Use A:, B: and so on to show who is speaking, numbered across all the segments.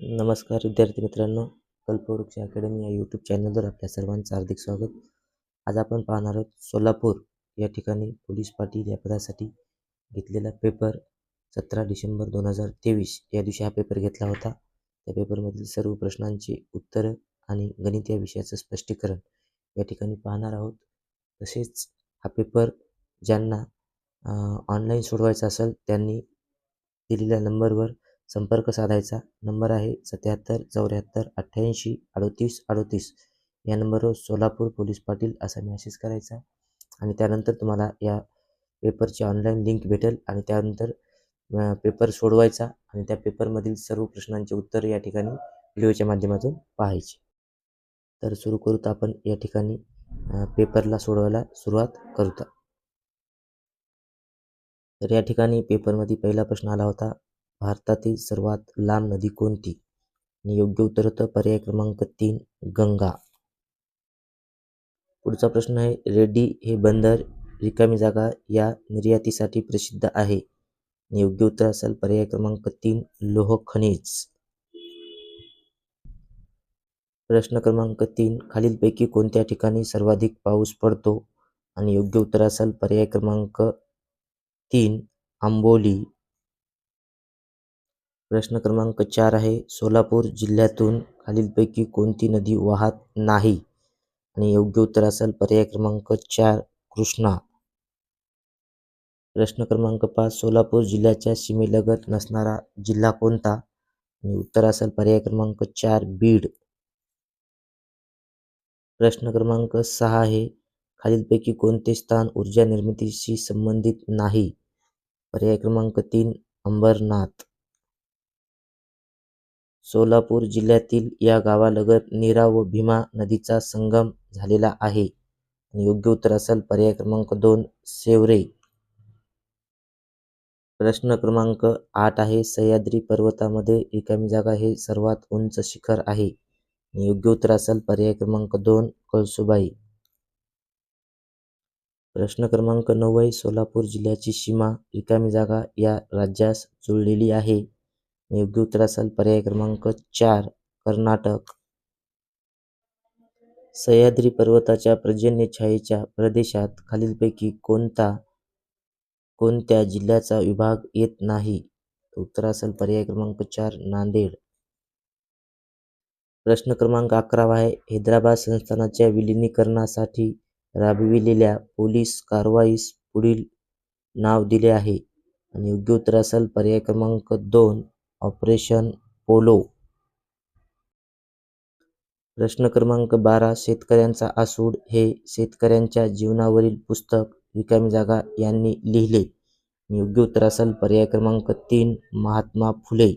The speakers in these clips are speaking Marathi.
A: नमस्कार विद्यार्थी मित्रांनो. कल्पवृक्ष अकॅडमी या यूट्यूब चॅनलवर आपल्या सर्वांचं हार्दिक स्वागत. आज आपण पाहणार आहोत सोलापूर या ठिकाणी पोलीस पाटील या पदासाठी घेतलेला पेपर सतरा डिसेंबर दोन हजार तेवीस. या दिवशी हा पेपर घेतला होता. त्या पेपरमधील सर्व प्रश्नांची उत्तरं आणि गणित या विषयाचं स्पष्टीकरण या ठिकाणी पाहणार आहोत. तसेच हा पेपर ज्यांना ऑनलाईन सोडवायचा असेल त्यांनी दिलेल्या नंबरवर संपर्क साधायचा. नंबर आहे सत्याहत्तर चौऱ्याहत्तर अठ्ठ्याऐंशी अडोतीस अडोतीस. या नंबरवर सोलापूर पोलीस पाटील असा मेसेज करायचा. आणि त्यानंतर तुम्हाला या पेपरची ऑनलाईन लिंक भेटेल आणि त्यानंतर पेपर सोडवायचा आणि त्या पेपरमधील सर्व प्रश्नांचे उत्तर या ठिकाणी व्हिडिओच्या माध्यमातून पाहायचे. तर सुरू करूत आपण या ठिकाणी पेपरला सोडवायला सुरुवात करूत. तर या ठिकाणी पेपरमध्ये पहिला प्रश्न आला होता. भारतातील सर्वात लांब नदी कोणती? आणि योग्य उत्तर होतं पर्याय क्रमांक तीन गंगा. पुढचा प्रश्न आहे रेड्डी हे बंदर रिकामी जागा या निर्यातीसाठी प्रसिद्ध आहे. आणि योग्य उत्तर असेल पर्याय क्रमांक तीन लोह खनिज. प्रश्न क्रमांक तीन खालीलपैकी कोणत्या ठिकाणी सर्वाधिक पाऊस पडतो? आणि योग्य उत्तर असेल पर्याय क्रमांक तीन आंबोली. प्रश्न क्रमांक चार आहे सोलापूर जिल्ह्यातून खालीलपैकी कोणती नदी वाहत नाही? आणि योग्य उत्तर असेल पर्याय क्रमांक चार कृष्णा. प्रश्न क्रमांक पाच सोलापूर जिल्ह्याच्या सीमेलगत नसणारा जिल्हा कोणता? आणि उत्तर असेल पर्याय क्रमांक चार बीड. प्रश्न क्रमांक सहा आहे खालीलपैकी कोणते स्थान ऊर्जा निर्मितीशी संबंधित नाही? पर्याय क्रमांक तीन अंबरनाथ. सोलापूर जिल्ह्यातील या गावालगत नीरा व भीमा नदीचा संगम झालेला आहे. योग्य उत्तर असेल पर्याय क्रमांक दोन सेवरे. प्रश्न क्रमांक आठ आहे. सह्याद्री पर्वतामध्ये रिकामी जागा हे सर्वात उंच शिखर आहे. योग्य उत्तर असेल पर्याय क्रमांक दोन कळसुबाई. प्रश्न क्रमांक नऊ आहे. सोलापूर जिल्ह्याची सीमा रिकामी जागा या राज्यास जुळलेली आहे. योग्य उत्तर असेल पर्याय क्रमांक चार कर्नाटक. सह्याद्री पर्वताच्या पर्जन्य छायेच्या प्रदेशात खालीलपैकी कोणता कोणत्या जिल्ह्याचा विभाग येत नाही? उत्तर असेल पर्याय क्रमांक चार नांदेड. प्रश्न क्रमांक अकरावा आहे. हैदराबाद संस्थानाच्या विलिनीकरणासाठी राबविलेल्या पोलीस कारवाईस पुढील नाव दिले आहे. आणि योग्य उत्तर असेल पर्याय क्रमांक दोन ऑपरेशन पोलो. प्रश्न क्रमांक बारा शेतकऱ्यांचा आसूड हे शेतकऱ्यांच्या जीवनावरील पुस्तक रिकामी जागा यांनी लिहिले. योग्य उत्तर असेल पर्याय क्रमांक तीन महात्मा फुले.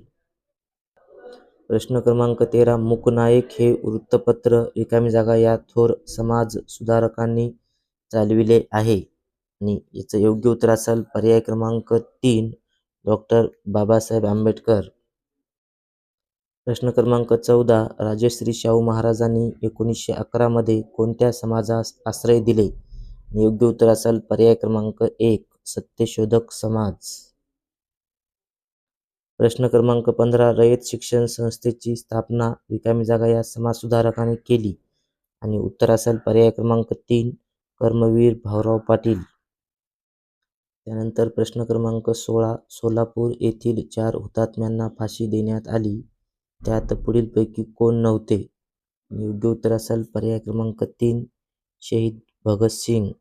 A: प्रश्न क्रमांक तेरा मुकनायक हे वृत्तपत्र रिकामी जागा या थोर समाज सुधारकांनी चालविले आहे. आणि याचं योग्य उत्तर असेल पर्याय क्रमांक तीन डॉक्टर बाबासाहेब आंबेडकर. प्रश्न क्रमांक चौदा राजश्री शाहू महाराजांनी एकोणीसशे अकरामध्ये कोणत्या समाजास आश्रय दिले? योग्य उत्तर असेल पर्याय क्रमांक एक सत्यशोधक समाज. प्रश्न क्रमांक पंधरा रयत शिक्षण संस्थेची स्थापना रिकामी जागा या समाजसुधारकाने केली. आणि उत्तर असेल पर्याय क्रमांक तीन कर्मवीर भाऊराव पाटील. त्यानंतर प्रश्न क्रमांक सोळा सोलापूर येथील चार हुतात्म्यांना फाशी देण्यात आली. त्यात पुढीलपैकी कोण नव्हते? योग्य उत्तर असेल पर्याय क्रमांक तीन शहीद भगतसिंग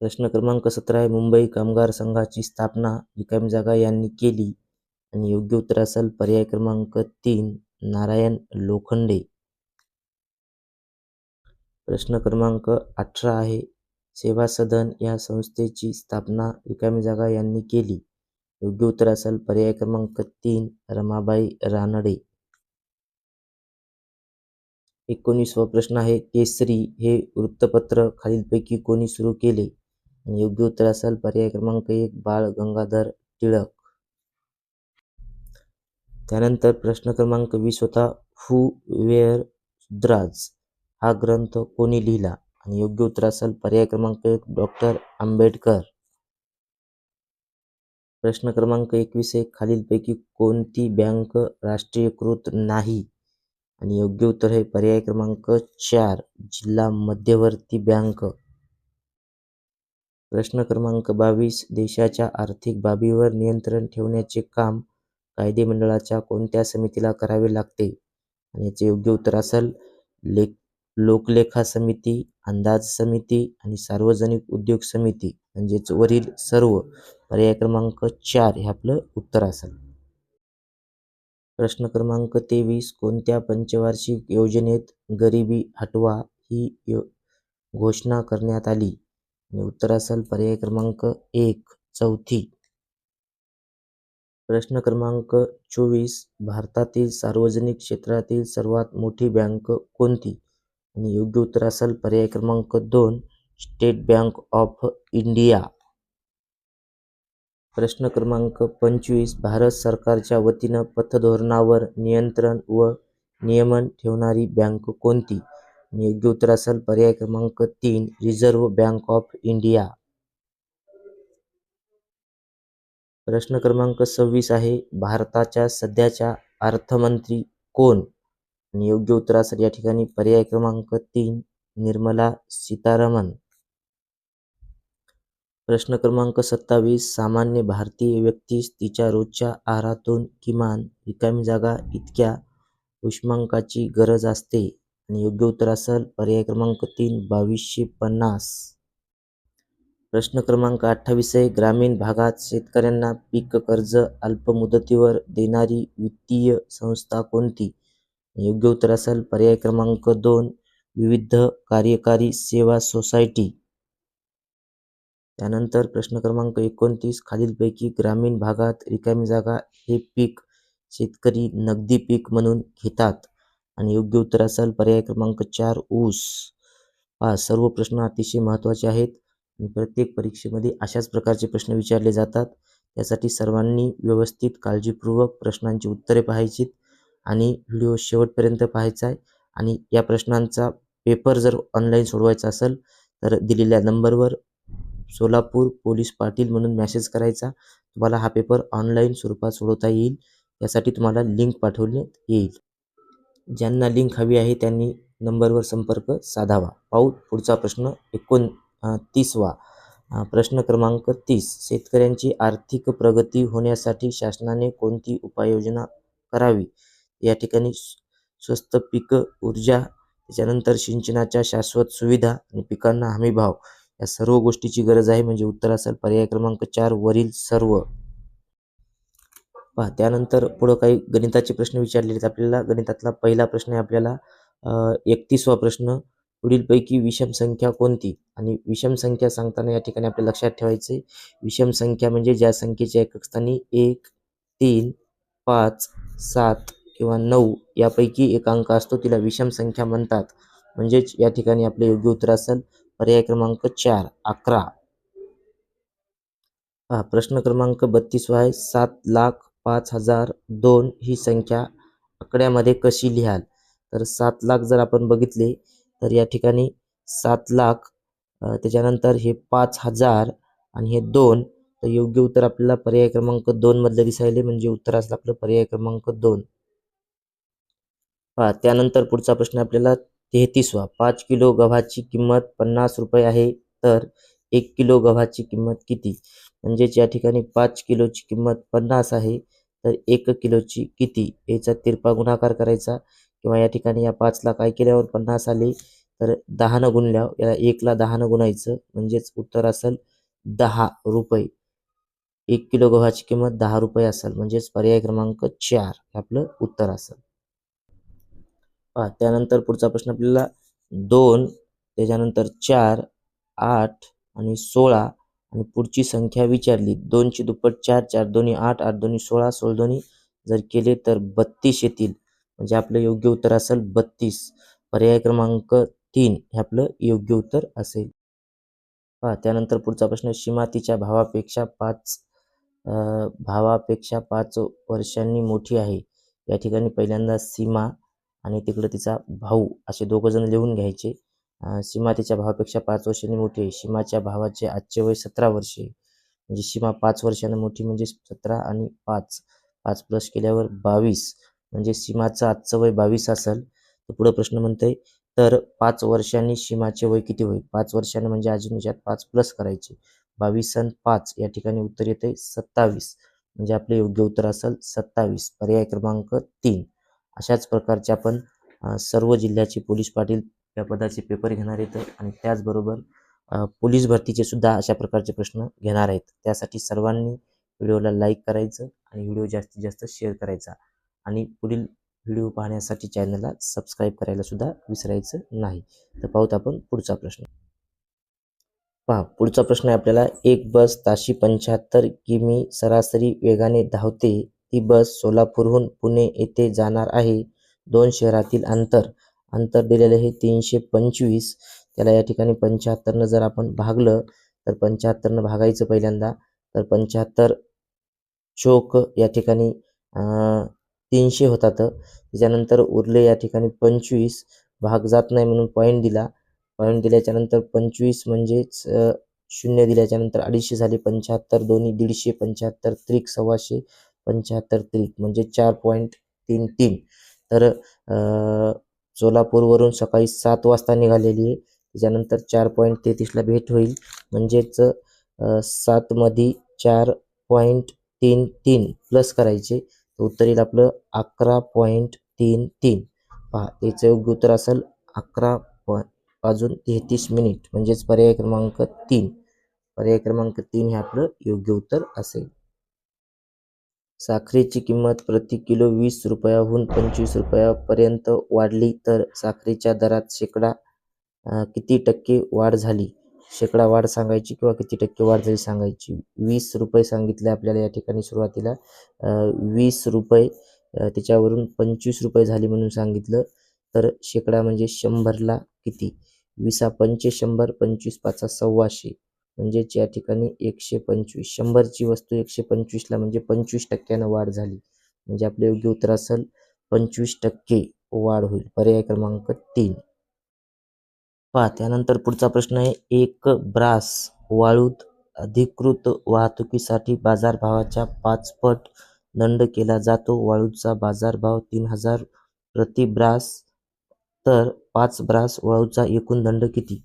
A: प्रश्न क्रमांक सतरा आहे मुंबई कामगार संघाची स्थापना रिकामी जागा यांनी केली. आणि योग्य उत्तर असेल पर्याय क्रमांक तीन नारायण लोखंडे. प्रश्न क्रमांक अठरा आहे सेवा सदन या संस्थेची स्थापना रिकामी जागा यांनी केली. योग्य उत्तर असेल पर्याय क्रमांक तीन रमाबाई रानडे. एकोणीसवा प्रश्न आहे केसरी हे वृत्तपत्र खालीलपैकी कोणी सुरू केले? आणि योग्य उत्तर असेल पर्याय क्रमांक एक बाळ गंगाधर टिळक. त्यानंतर प्रश्न क्रमांक वीस होता हु वेअर द्राज हा ग्रंथ कोणी लिहिला? आणि योग्य उत्तर असेल पर्याय क्रमांक एक डॉक्टर आंबेडकर. प्रश्न क्रमांक एकवीस एक खालीलपैकी कोणती बँक राष्ट्रीयकृत नाही? आणि योग्य उत्तर हे पर्याय क्रमांक चार जिल्हा मध्यवर्ती बँक. प्रश्न क्रमांक बावीस देशाच्या आर्थिक बाबीवर नियंत्रण ठेवण्याचे काम कायदेमंडळाच्या कोणत्या समितीला करावे लागते? आणि याचे योग्य उत्तर असेल लेख लोकलेखा समिती अंदाज समिती आणि सार्वजनिक उद्योग समिती म्हणजेच वरील सर्व पर्याय क्रमांक चार हे आपलं उत्तर असेल. प्रश्न क्रमांक तेवीस कोणत्या पंचवार्षिक योजनेत गरिबी हटवा ही यो घोषणा करण्यात आली? आणि उत्तर असेल पर्याय क्रमांक एक चौथी. प्रश्न क्रमांक चोवीस भारतातील सार्वजनिक क्षेत्रातील सर्वात मोठी बँक कोणती? आणि योग्य उत्तर असेल पर्याय क्रमांक दोन स्टेट बँक ऑफ इंडिया. प्रश्न क्रमांक पंचवीस भारत सरकारच्या वतीनं पतधोरणावर नियंत्रण व नियमन ठेवणारी बँक कोणती? योग्य उत्तर असेल पर्याय क्रमांक तीन रिझर्व्ह बँक ऑफ इंडिया. प्रश्न क्रमांक सव्वीस आहे भारताच्या सध्याच्या अर्थमंत्री कोण? आणि योग्य उत्तरासाठी या ठिकाणी पर्याय क्रमांक तीन निर्मला सीतारामन प्रश्न क्रमांक सत्तावीस सामान्य भारतीय व्यक्तीस तिच्या रोजच्या आहारातून किमान रिकामी जागा इतक्या उष्मांकाची गरज असते. आणि योग्य उत्तर असेल पर्याय क्रमांक तीन बावीसशे पन्नास. प्रश्न क्रमांक अठ्ठावीस आहे ग्रामीण भागात शेतकऱ्यांना पीक कर्ज अल्प मुदतीवर देणारी वित्तीय संस्था कोणती? योग्य उत्तर असेल पर्याय क्रमांक दोन विविध कार्यकारी सेवा सोसायटी. त्यानंतर प्रश्न क्रमांक एकोणतीस खालीलपैकी ग्रामीण भागात रिकामी जागा हे पीक शेतकरी नगदी पीक म्हणून घेतात. आणि योग्य उत्तर असेल पर्याय क्रमांक चार ऊस. हा सर्व प्रश्न अतिशय महत्त्वाचे आहेत आणि प्रत्येक परीक्षेमध्ये अशाच प्रकारचे प्रश्न विचारले जातात. त्यासाठी सर्वांनी व्यवस्थित काळजीपूर्वक प्रश्नांची उत्तरे पाहायचीत. आणि व्हिडिओ शेवटपर्यंत पाहायचा आहे. आणि या प्रश्नांचा पेपर जर ऑनलाईन सोडवायचा असेल तर दिलेल्या नंबरवर सोलापूर पोलीस पाटील म्हणून मॅसेज करायचा. तुम्हाला हा पेपर ऑनलाईन स्वरूपात सोडवता येईल. यासाठी तुम्हाला लिंक पाठवण्यात येईल. ज्यांना लिंक हवी आहे त्यांनी नंबरवर संपर्क साधावा. पाहू पुढचा प्रश्न एकोण तीसवा. प्रश्न क्रमांक तीस. शेतकऱ्यांची आर्थिक प्रगती होण्यासाठी शासनाने कोणती उपाययोजना करावी? या ठिकाणी स्वस्त पीक ऊर्जा त्याच्यानंतर सिंचनाच्या शाश्वत सुविधा आणि पिकांना हमी भाव या सर्व गोष्टीची गरज आहे. म्हणजे उत्तर असेल पर्याय क्रमांक चार वरील सर्व. पहा त्यानंतर पुढं काही गणिताचे प्रश्न विचारले आहेत. आपल्याला गणितातला पहिला प्रश्न आहे आपल्याला एकतीसवा प्रश्न. पुढीलपैकी विषम संख्या कोणती? आणि विषम संख्या सांगताना या ठिकाणी आपल्या लक्षात ठेवायचे विषम संख्या म्हणजे ज्या संख्येच्या एकक स्थानी एक तीन पाच सात किंवा नऊ यापैकी एक अंक असतो तिला विषम संख्या म्हणतात. म्हणजेच या ठिकाणी आपले योग्य उत्तर असेल पर्याय क्रमांक चार अकरा. हा प्रश्न क्रमांक बत्तीसवा आहे. सात लाख पाच हजार दोन ही संख्या आकड्यामध्ये कशी लिहाल? तर सात लाख जर आपण बघितले तर या ठिकाणी सात लाख त्याच्यानंतर हे पाच हजार आणि हे दोन तर योग्य उत्तर आपल्याला पर्याय क्रमांक दोनमधलं दिसायले म्हणजे उत्तर असलं आपलं पर्याय क्रमांक दोन. पहा त्यानंतर पुढचा प्रश्न आपल्याला तेहतीसवा. पाच किलो गव्हाची किंमत पन्नास रुपये आहे तर एक किलो गव्हाची किंमत किती? म्हणजेच या ठिकाणी पाच किलोची किंमत पन्नास आहे तर एक किलोची किती? याचा तिरपा गुणाकार करायचा. किंवा या ठिकाणी या पाचला काय केल्यावर पन्नास आले? तर दहानं गुणल्यावर याला एकला दहानं गुणायचं म्हणजेच उत्तर असेल दहा रुपये. एक किलो गव्हाची किंमत दहा रुपये असेल म्हणजेच पर्याय क्रमांक चार. हे आपलं उत्तर असेल. त्यानंतर पुढचा प्रश्न आपल्याला दोन त्याच्यानंतर चार आठ आणि सोळा आणि पुढची संख्या विचारली. दोनची दुप्पट चार चार दोन्ही आठ आठ दोन्ही सोळा सोळ दोन्ही जर केले तर बत्तीस येतील. म्हणजे आपलं योग्य उत्तर असेल बत्तीस. पर्याय क्रमांक तीन हे आपलं योग्य उत्तर असेल. पहा त्यानंतर पुढचा प्रश्न सीमा तिच्या भावापेक्षा पाच भावापेक्षा पाच वर्षांनी मोठी आहे. या ठिकाणी पहिल्यांदा सीमा आणि तिकडं तिचा भाऊ असे दोघंजण लिहून घ्यायचे. सीमा तिच्या भावापेक्षा पाच वर्षांनी मोठी आहे. सीमाच्या भावाचे आजचे वय सतरा वर्षे म्हणजे सीमा पाच वर्षानं मोठी म्हणजे सतरा आणि पाच. पाच प्लस केल्यावर बावीस. म्हणजे सीमाचं आजचं वय बावीस असेल तर पुढं प्रश्न म्हणतंय तर पाच वर्षांनी सीमाचे वय किती होईल? पाच वर्षानं म्हणजे अजून याच्यात पाच प्लस करायचे. बावीस आणि पाच या ठिकाणी उत्तर येते सत्तावीस. म्हणजे आपले योग्य उत्तर असेल सत्तावीस. पर्याय क्रमांक तीन. अशाच प्रकारचे आपण सर्व जिल्ह्याचे पोलीस पाटील या पदाचे पेपर घेणार आहेत आणि त्याचबरोबर पोलीस भरतीचे सुद्धा अशा प्रकारचे प्रश्न घेणार आहेत. त्यासाठी सर्वांनी व्हिडिओला लाईक करायचं आणि व्हिडिओ जास्तीत जास्त शेअर करायचा आणि पुढील व्हिडिओ पाहण्यासाठी चॅनलला सबस्क्राईब करायला सुद्धा विसरायचं नाही. तर पाहूत आपण पुढचा प्रश्न. पहा पुढचा प्रश्न आहे आपल्याला एक बस ताशी पंच्याहत्तर किमी सरासरी वेगाने धावते ती बस सोलापूरहून पुणे येथे जाणार आहे. दोन शहरातील अंतर अंतर दिलेलं हे तीनशे पंचवीस. त्याला या ठिकाणी पंच्याहत्तरनं जर आपण भागलं तर पंच्याहत्तरनं भागायचं पहिल्यांदा तर पंच्याहत्तर चोक या ठिकाणी तीनशे होतात. त्याच्यानंतर उरले या ठिकाणी पंचवीस. भाग जात नाही म्हणून पॉईंट दिला. पॉईंट दिल्याच्यानंतर पंचवीस म्हणजेच शून्य दिल्याच्यानंतर अडीचशे झाले पंच्याहत्तर. दोन्ही दीडशे पंच्याहत्तर त्रिक सव्वाशे पंच्याहत्तर त्रिक म्हणजे चार पॉईंट तीन तीन. तर सोलापूरवरून सकाळी सात वाजता निघालेली आहे. त्याच्यानंतर चार पॉईंट तेहतीसला भेट होईल. म्हणजेच सातमध्ये चार पॉईंट तीन तीन प्लस करायचे. तर उत्तर येईल आपलं अकरा पॉईंट तीन तीन. पहा याचं योग्य उत्तर असेल अकरा पॉ वाजून तेहतीस मिनिट म्हणजेच पर्याय क्रमांक तीन. पर्याय क्रमांक तीन हे आपलं योग्य उत्तर असेल. साखरेची किंमत प्रति किलो वीस रुपयाहून पंचवीस रुपयापर्यंत वाढली तर साखरेच्या दरात शेकडा किती टक्के वाढ झाली? शेकडा वाढ सांगायची किंवा किती टक्के वाढ झाली सांगायची? वीस रुपये सांगितले आपल्याला या ठिकाणी सुरुवातीला. वीस रुपये त्याच्यावरून पंचवीस रुपये झाली म्हणून सांगितलं. तर शेकडा म्हणजे शंभरला किती? विसा पंचे शंभर पंचवीस पाचा सव्वाशे. म्हणजेच या ठिकाणी एकशे पंचवीस शंभरची वस्तू एकशे पंचवीसला म्हणजे पंचवीस टक्क्यानं वाढ झाली. म्हणजे आपले योग्य उत्तर असेल पंचवीस टक्के वाढ होईल. पर्याय क्रमांक तीन. पहा त्यानंतर पुढचा प्रश्न आहे एक ब्रास वाळूत अधिकृत वाहतुकीसाठी बाजारभावाच्या पाचपट दंड केला जातो. वाळूचा बाजारभाव तीन हजार प्रति ब्रास तर पाच ब्रास वाळूचा एकूण दंड किती?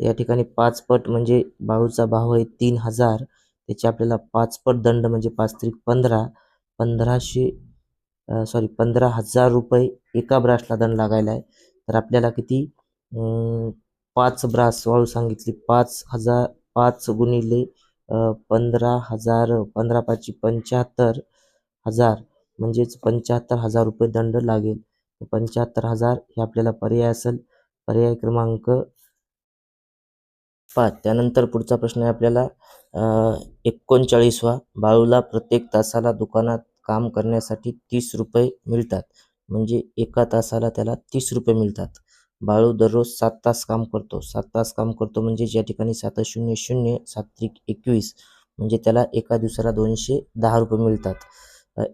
A: या ठिकाणी पाच पट म्हणजे बाळूचा भाव आहे तीन हजार. त्याचे आपल्याला पाच पट दंड म्हणजे पाच त्रिक पंधरा. पंधराशे सॉरी पंधरा हजार रुपये एका ब्रासला दंड लागायला आहे. तर आपल्याला किती? पाच ब्रास वाळू सांगितली. पाच हजार पाच गुणिले पंधरा हजार पंधरा पाचशे पंच्याहत्तर हजार. म्हणजेच पंच्याहत्तर हजार रुपये दंड लागेल. पंच्याहत्तर हजार हे आपल्याला पर्याय असेल. पर्याय क्रमांक पाच त्यानंतर पुढचा प्रश्न आहे आपल्याला एकोणचाळीसवा बाळूला प्रत्येक तासाला दुकानात काम करण्यासाठी तीस रुपये मिळतात. म्हणजे एका तासाला त्याला तीस रुपये मिळतात. बाळू दररोज सात तास काम करतो. सात तास काम करतो म्हणजे ज्या ठिकाणी सात शून्य शून्य सात त्रिक एकवीस म्हणजे त्याला एका दिवसाला दोनशे दहा रुपये मिळतात.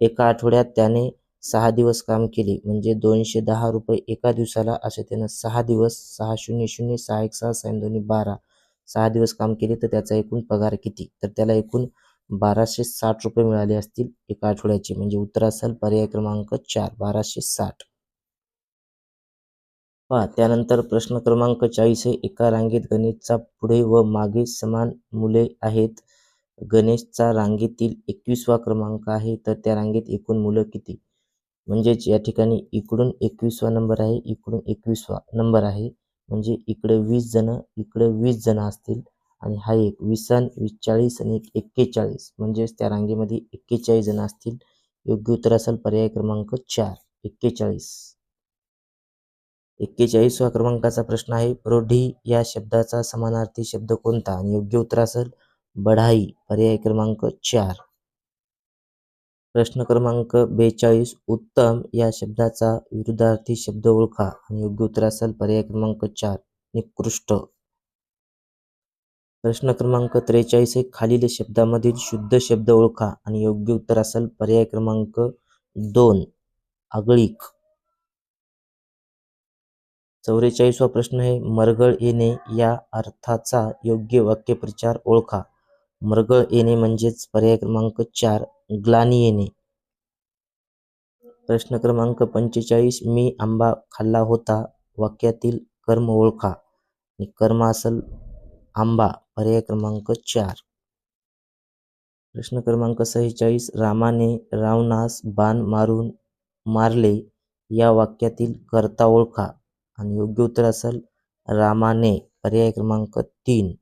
A: एका आठवड्यात त्याने सहा दिवस काम केले म्हणजे दोनशे दहा रुपये एका दिवसाला असे त्यानं सहा दिवस सहा शून्य शून्य सहा एक सहा सहा दोन्ही बारा सहा दिवस काम केले तर त्याचा एकूण पगार किती? तर त्याला एकूण बाराशे साठ रुपये मिळाले असतील एका आठवड्याचे. म्हणजे उत्तर असेल पर्याय क्रमांक चार बाराशे साठ. पहा त्यानंतर प्रश्न क्रमांक चाळीस हे एका रांगेत गणेशचा पुढे व मागे समान मुले आहेत. गणेशचा रांगेतील एकवीसवा क्रमांक आहे तर त्या रांगेत एकूण मुलं किती? म्हणजेच या ठिकाणी इकडून एकवीसवा नंबर आहे इकडून एकवीसवा नंबर आहे. म्हणजे इकडे वीस जण इकडे वीस जण असतील. आणि हा एक वीस वीस चाळीस आणि एक एक्केचाळीस. म्हणजेच त्या रांगेमध्ये एक्केचाळीस जण असतील. योग्य उत्तर असेल पर्याय क्रमांक चार एक्केचाळीस. एक्केचाळीसवा क्रमांकाचा प्रश्न आहे प्रौढी या शब्दाचा समानार्थी शब्द कोणता? आणि योग्य उत्तर असेल बढाई पर्याय क्रमांक चार. प्रश्न क्रमांक बेचाळीस उत्तम या शब्दाचा विरुद्धार्थी शब्द ओळखा आणि योग्य उत्तर असेल पर्याय क्रमांक चार निकृष्ट. प्रश्न क्रमांक त्रेचाळीस एक खालील शब्दामधील शुद्ध शब्द ओळखा आणि योग्य उत्तर असेल पर्याय क्रमांक दोन आगळीक. चौवेचाळीसवा प्रश्न आहे मरगळ येणे या अर्थाचा योग्य वाक्यप्रचार ओळखा. मरगळ येणे म्हणजेच पर्याय क्रमांक चार ग्लानी येणे. प्रश्न क्रमांक पंचेचाळीस मी आंबा खाल्ला होता वाक्यातील कर्म ओळखा. कर्म असल आंबा पर्याय क्रमांक चार. प्रश्न क्रमांक सहेचाळीस रामाने रावणास बाण मारून मारले या वाक्यातील कर्ता ओळखा. आणि योग्य उत्तर असेल रामाने पर्याय क्रमांक तीन.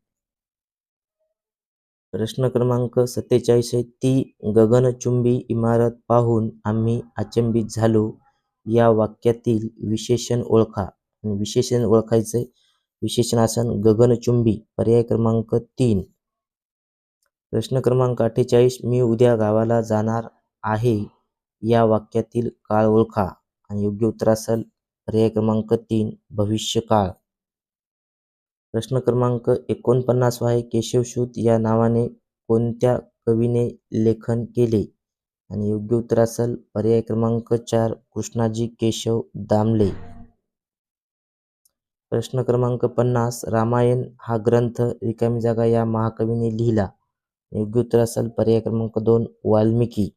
A: प्रश्न क्रमांक सत्तेचाळीस आहे. ती गगनचुंबी इमारत पाहून आम्ही अचंबित झालो. या वाक्यातील विशेषण ओळखा. विशेषण ओळखायचं विशेषण आसन गगनचुंबी. पर्याय क्रमांक तीन. प्रश्न क्रमांक अठ्ठेचाळीस. मी उद्या गावाला जाणार आहे. या वाक्यातील काळ ओळखा. आणि योग्य उत्तर असेल. पर्याय क्रमांक तीन. भविष्यकाळ. प्रश्न क्रमांक एकोणपन्नास आहे केशवशूत या नावाने कोणत्या कवीने लेखन केले? आणि योग्य उत्तर असेल पर्याय क्रमांक चार कृष्णाजी केशव दामले. प्रश्न क्रमांक पन्नास रामायण हा ग्रंथ रिकामी जागा या महाकवीने लिहिला. योग्य उत्तर असेल पर्याय क्रमांक दोन वाल्मिकी.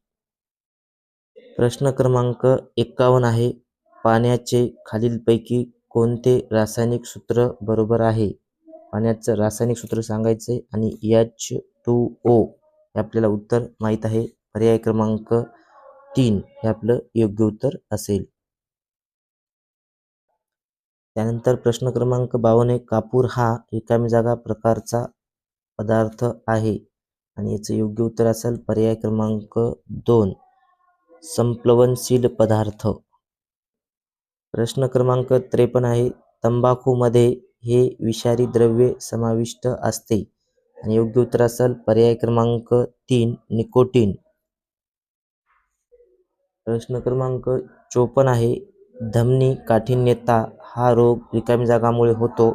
A: प्रश्न क्रमांक एक्कावन्न आहे पाण्याचे खालीलपैकी कोणते रासायनिक सूत्र बरोबर आहे? पाण्याचं रासायनिक सूत्र सांगायचं आहे आणि एच टू ओ हे आपल्याला उत्तर माहीत आहे. पर्याय क्रमांक तीन हे आपलं योग्य उत्तर असेल. त्यानंतर प्रश्न क्रमांक बावन्न कापूर हा रिकामी जागा प्रकारचा पदार्थ आहे आणि याचं योग्य उत्तर असेल पर्याय क्रमांक दोन संप्लवनशील पदार्थ. प्रश्न क्रमांक त्रेपन्न आहे. तंबाखूमध्ये हे विषारी द्रव्य समाविष्ट असते. आणि योग्य उत्तर असेल पर्याय क्रमांक तीन निकोटीन. प्रश्न क्रमांक चोपन्न आहे. धमनी काठिण्यता हा रोग रिकामी जागामुळे होतो.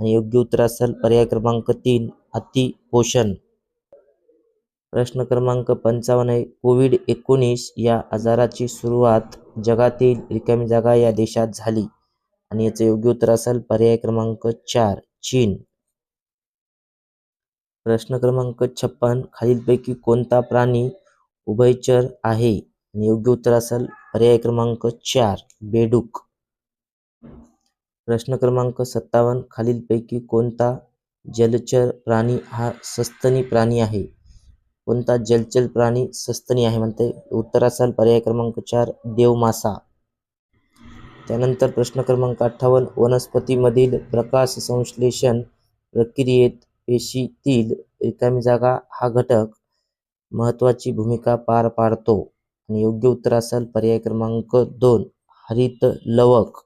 A: आणि योग्य उत्तर असेल पर्याय क्रमांक तीन अतिपोषण. प्रश्न क्रमांक पंचावन्न आहे. कोविड एकोणीस या आजाराची सुरुवात जगातील रिकामी जागा या देशात झाली. आणि याचं योग्य उत्तर असेल पर्याय क्रमांक चार चीन. प्रश्न क्रमांक छप्पन खालीलपैकी कोणता प्राणी उभयचर आहे? आणि योग्य उत्तर असेल पर्याय क्रमांक चार बेडूक. प्रश्न क्रमांक सत्तावन्न खालीलपैकी कोणता जलचर प्राणी हा सस्तनी प्राणी आहे? कोणता जलचर प्राणी सस्तनी आहे? म्हणते उत्तर असेल पर्याय क्रमांक चार देवमासा. त्यानंतर प्रश्न क्रमांक अठ्ठावन्न वनस्पतीमधील प्रकाश संश्लेषण प्रक्रियेत पेशीतील रिकामी जागा हा घटक महत्त्वाची भूमिका पार पाडतो. आणि योग्य उत्तर असेल पर्याय क्रमांक दोन हरित लवक.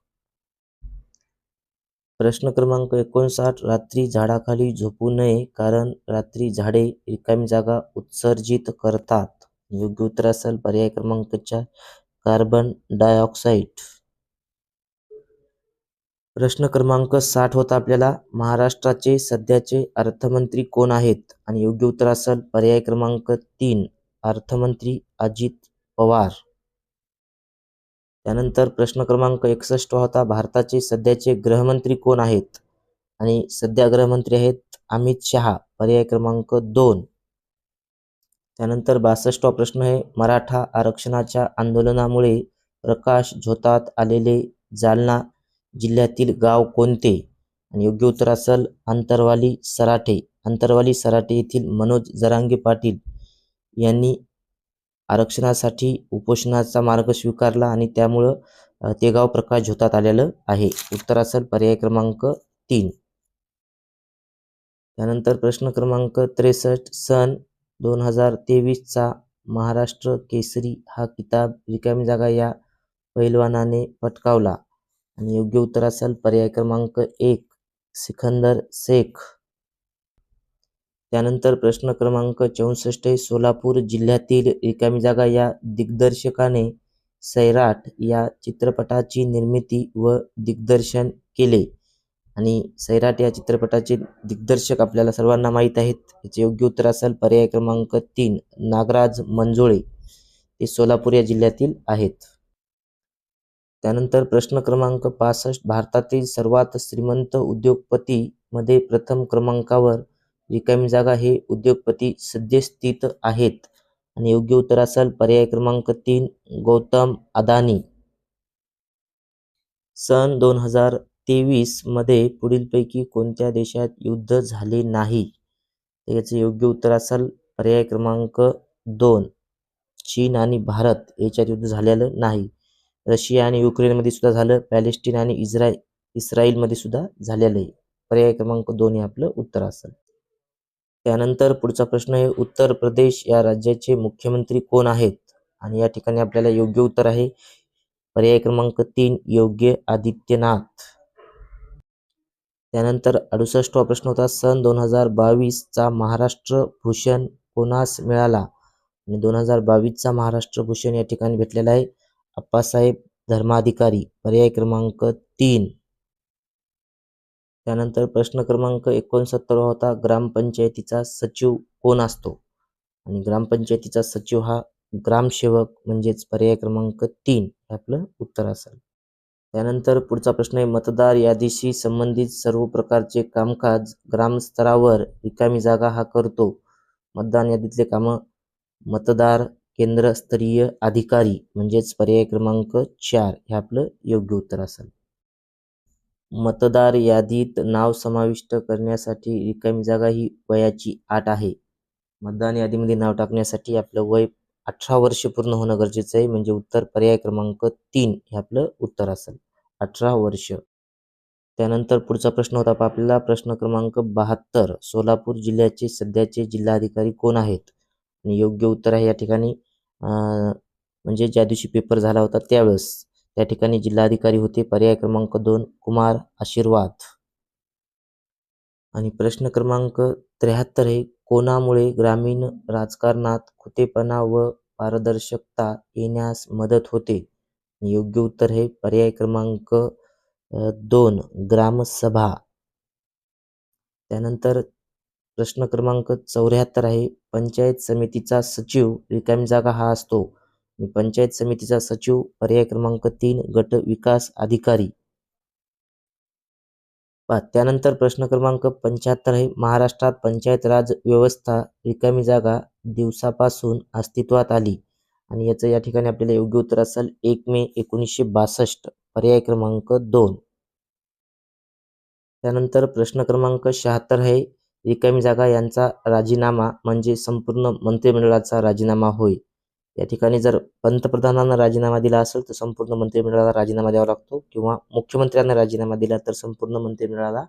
A: प्रश्न क्रमांक एकोणसाठ रात्री झाडाखाली झोपू नये कारण रात्री झाडे रिकामी जागा उत्सर्जित करतात. योग्य उत्तर असेल पर्याय क्रमांक चार कार्बन डायऑक्साईड. प्रश्न क्रमांक साठ होता आपल्याला. महाराष्ट्राचे सध्याचे अर्थमंत्री कोण आहेत? आणि योग्य उत्तर असेल पर्याय क्रमांक तीन अर्थमंत्री अजित पवार. त्यानंतर प्रश्न क्रमांक एकसष्ट होता भारताचे सध्याचे गृहमंत्री कोण आहेत? आणि सध्या गृहमंत्री आहेत अमित शहा पर्याय क्रमांक दोन. त्यानंतर बासष्टवा प्रश्न आहे मराठा आरक्षणाच्या आंदोलनामुळे प्रकाश झोतात आलेले जालना जिल्ह्यातील गाव कोणते? आणि योग्य उत्तर असेल अंतरवाली सराटे अंतरवाली सराटे येथील मनोज जरांगे पाटील यांनी आरक्षणासाठी उपोषणाचा मार्ग स्वीकारला आणि त्यामुळं ते गाव प्रकाश झोतात आलेलं आहे. उत्तर असेल पर्याय क्रमांक तीन. त्यानंतर प्रश्न क्रमांक त्रेसष्ट सन दोन हजार तेवीसचा महाराष्ट्र केसरी हा किताब रिकामी जागा या पैलवानाने पटकावला. आणि योग्य उत्तर असेल पर्याय क्रमांक एक सिकंदर शेख. त्यानंतर प्रश्न क्रमांक चौसष्ट सोलापूर जिल्ह्यातील रिकामी जागा या दिग्दर्शकाने सैराट या चित्रपटाची निर्मिती व दिग्दर्शन केले. आणि सैराट या चित्रपटाचे दिग्दर्शक आपल्याला सर्वांना माहीत आहेत. याचे योग्य उत्तर असेल पर्याय क्रमांक तीन नागराज मंजुळे. ते सोलापूर या जिल्ह्यातील आहेत. त्यानंतर प्रश्न क्रमांक पासष्ट भारतातील सर्वात श्रीमंत उद्योगपतीमध्ये प्रथम क्रमांकावर रिकामी जागा हे उद्योगपती सद्यस्थित आहेत. आणि योग्य उत्तर असेल पर्याय क्रमांक तीन गौतम अदानी. सन दोन हजार तेवीसमध्ये पुढीलपैकी कोणत्या देशात युद्ध झाले नाही? तर याचे योग्य उत्तर असेल पर्याय क्रमांक दोन चीन आणि भारत याच्यात युद्ध झालेलं नाही. रशिया आणि युक्रेनमध्ये सुद्धा झालं. पॅलेस्टीन आणि इस्राय इस्रायलमध्ये सुद्धा झालेलं आहे. पर्याय क्रमांक दोन हे आपलं उत्तर असेल. त्यानंतर पुढचा प्रश्न आहे उत्तर प्रदेश या राज्याचे मुख्यमंत्री कोण आहेत? आणि या ठिकाणी आपल्याला योग्य उत्तर आहे. पर्याय क्रमांक तीन योग्य आदित्यनाथ. त्यानंतर अडुसष्टवा प्रश्न होता सन दोन हजार बावीसचा महाराष्ट्र भूषण कोणास मिळाला? आणि दोन हजार बावीसचा महाराष्ट्र भूषण या ठिकाणी भेटलेला आहे. अप्पासाहेब धर्माधिकारी पर्याय क्रमांक तीन. त्यानंतर प्रश्न क्रमांक एकोणसत्तर होता ग्रामपंचायतीचा सचिव कोण असतो? आणि ग्रामपंचायतीचा सचिव हा ग्रामसेवक म्हणजेच पर्याय क्रमांक तीन हे आपलं उत्तर असेल. त्यानंतर पुढचा प्रश्न आहे मतदार यादीशी संबंधित सर्व प्रकारचे कामकाज ग्रामस्तरावर रिकामी जागा हा करतो. मतदान यादीतले कामं मतदार केंद्रस्तरीय अधिकारी म्हणजेच पर्याय क्रमांक चार हे आपलं योग्य उत्तर असेल. मतदार यादीत नाव समाविष्ट करण्यासाठी रिकामी जागा ही वयाची आठ आहे. मतदान यादीमध्ये नाव टाकण्यासाठी आपलं वय अठरा वर्ष पूर्ण होणं गरजेचं आहे म्हणजे उत्तर पर्याय क्रमांक तीन हे आपलं उत्तर असेल. अठरा वर्ष. त्यानंतर पुढचा प्रश्न होता आपल्याला प्रश्न क्रमांक बहात्तर सोलापूर जिल्ह्याचे सध्याचे जिल्हाधिकारी कोण आहेत? आणि योग्य उत्तर आहे या ठिकाणी म्हणजे ज्या दिवशी पेपर झाला होता त्यावेळेस. त्या ठिकाणी जिल्हाधिकारी होते. पर्याय क्रमांक दोन कुमार आशीर्वाद. आणि प्रश्न क्रमांक त्र्याहत्तर हे कोणामुळे ग्रामीण राजकारणात खुतेपणा व पारदर्शकता येण्यास मदत होते? योग्य उत्तर हे पर्याय क्रमांक दोन ग्रामसभा. त्यानंतर प्रश्न क्रमांक चौऱ्याहत्तर आहे. पंचायत समितीचा सचिव रिकामी जागा हा असतो. पंचायत समितीचा सचिव पर्याय क्रमांक तीन गट विकास अधिकारी. त्यानंतर प्रश्न क्रमांक पंच्याहत्तर आहे. महाराष्ट्रात पंचायत राज व्यवस्था रिकामी जागा दिवसापासून अस्तित्वात आली. आणि याचं या ठिकाणी आपल्याला योग्य उत्तर असेल एक मे एकोणीसशे बासष्ट पर्याय क्रमांक दोन. त्यानंतर प्रश्न क्रमांक शहात्तर आहे. रिकामी जागा यांचा राजीनामा म्हणजे संपूर्ण मंत्रिमंडळाचा राजीनामा होय. या ठिकाणी जर पंतप्रधानांना राजीनामा दिला असेल तर संपूर्ण मंत्रिमंडळाला राजीनामा द्यावा लागतो. किंवा मुख्यमंत्र्यांना राजीनामा दिला तर संपूर्ण मंत्रिमंडळाला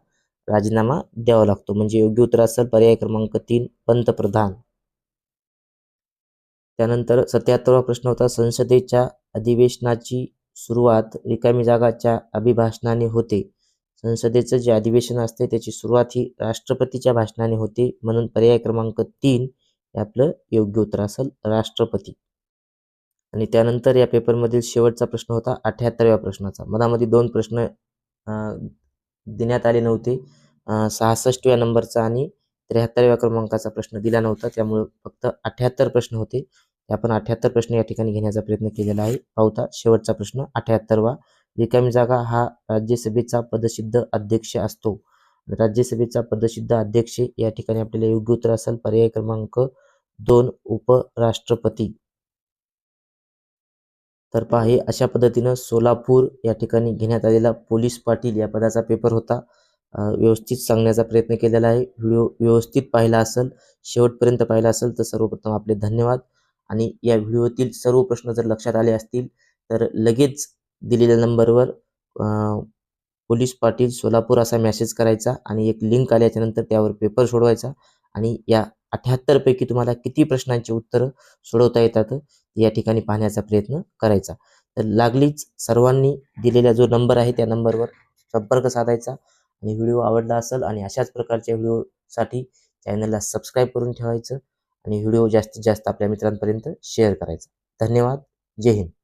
A: राजीनामा द्यावा लागतो. म्हणजे योग्य उत्तर असेल पर्याय क्रमांक तीन पंतप्रधान. त्यानंतर सत्याहत्तरवा प्रश्न होता संसदेच्या अधिवेशनाची सुरुवात रिकामी जागाच्या अभिभाषणाने होते. संसदेचं जे अधिवेशन असते त्याची सुरुवात ही राष्ट्रपतीच्या भाषणाने होते. म्हणून पर्याय क्रमांक तीन हे आपलं योग्य उत्तर असेल राष्ट्रपती. आणि त्यानंतर या पेपरमधील शेवटचा प्रश्न होता अठ्याहत्तराव्या प्रश्नाचा. मधामध्ये दोन प्रश्न देण्यात आले नव्हते. सहासष्टव्या नंबरचा आणि त्र्याहत्तरव्या क्रमांकाचा प्रश्न दिला नव्हता. त्यामुळे फक्त अठ्याहत्तर प्रश्न होते. आपण अठ्याहत्तर प्रश्न या ठिकाणी घेण्याचा प्रयत्न केलेला आहे. पाहुता शेवटचा प्रश्न अठ्याहत्तरवा रिकामी जागा हा राज्यसभेचा पदसिद्ध अध्यक्ष असतो. राज्यसभेचा पदसिद्ध अध्यक्ष या ठिकाणी आपल्याला योग्य उत्तर असेल. पर्याय क्रमांक दोन उपराष्ट्रपती. तर पहा हे अशा पद्धतीनं सोलापूर या ठिकाणी घेण्यात आलेला पोलीस पाटील या पदाचा पेपर होता. व्यवस्थित सांगण्याचा प्रयत्न केलेला आहे. व्हिडिओ व्यवस्थित पाहिला असेल शेवटपर्यंत पाहिला असेल तर सर्वप्रथम आपले धन्यवाद. आणि या व्हिडिओतील सर्व प्रश्न जर लक्षात आले असतील तर लगेच दिलेल्या नंबरवर पोलीस पाटील सोलापूर असा मेसेज करायचा आणि एक लिंक आल्याच्यानंतर त्यावर पेपर सोडवायचा आणि या अठ्याहत्तरपैकी तुम्हाला किती प्रश्नांची उत्तरं सोडवता येतात या ठिकाणी पाहण्याचा प्रयत्न करायचा. तर लागलीच सर्वांनी दिलेला जो नंबर आहे त्या नंबरवर संपर्क साधायचा आणि व्हिडिओ आवडला असेल आणि अशाच प्रकारच्या व्हिडिओसाठी चॅनलला सबस्क्राईब करून ठेवायचं आणि व्हिडिओ जास्तीत जास्त आपल्या मित्रांपर्यंत शेअर करायचा. धन्यवाद. जय हिंद.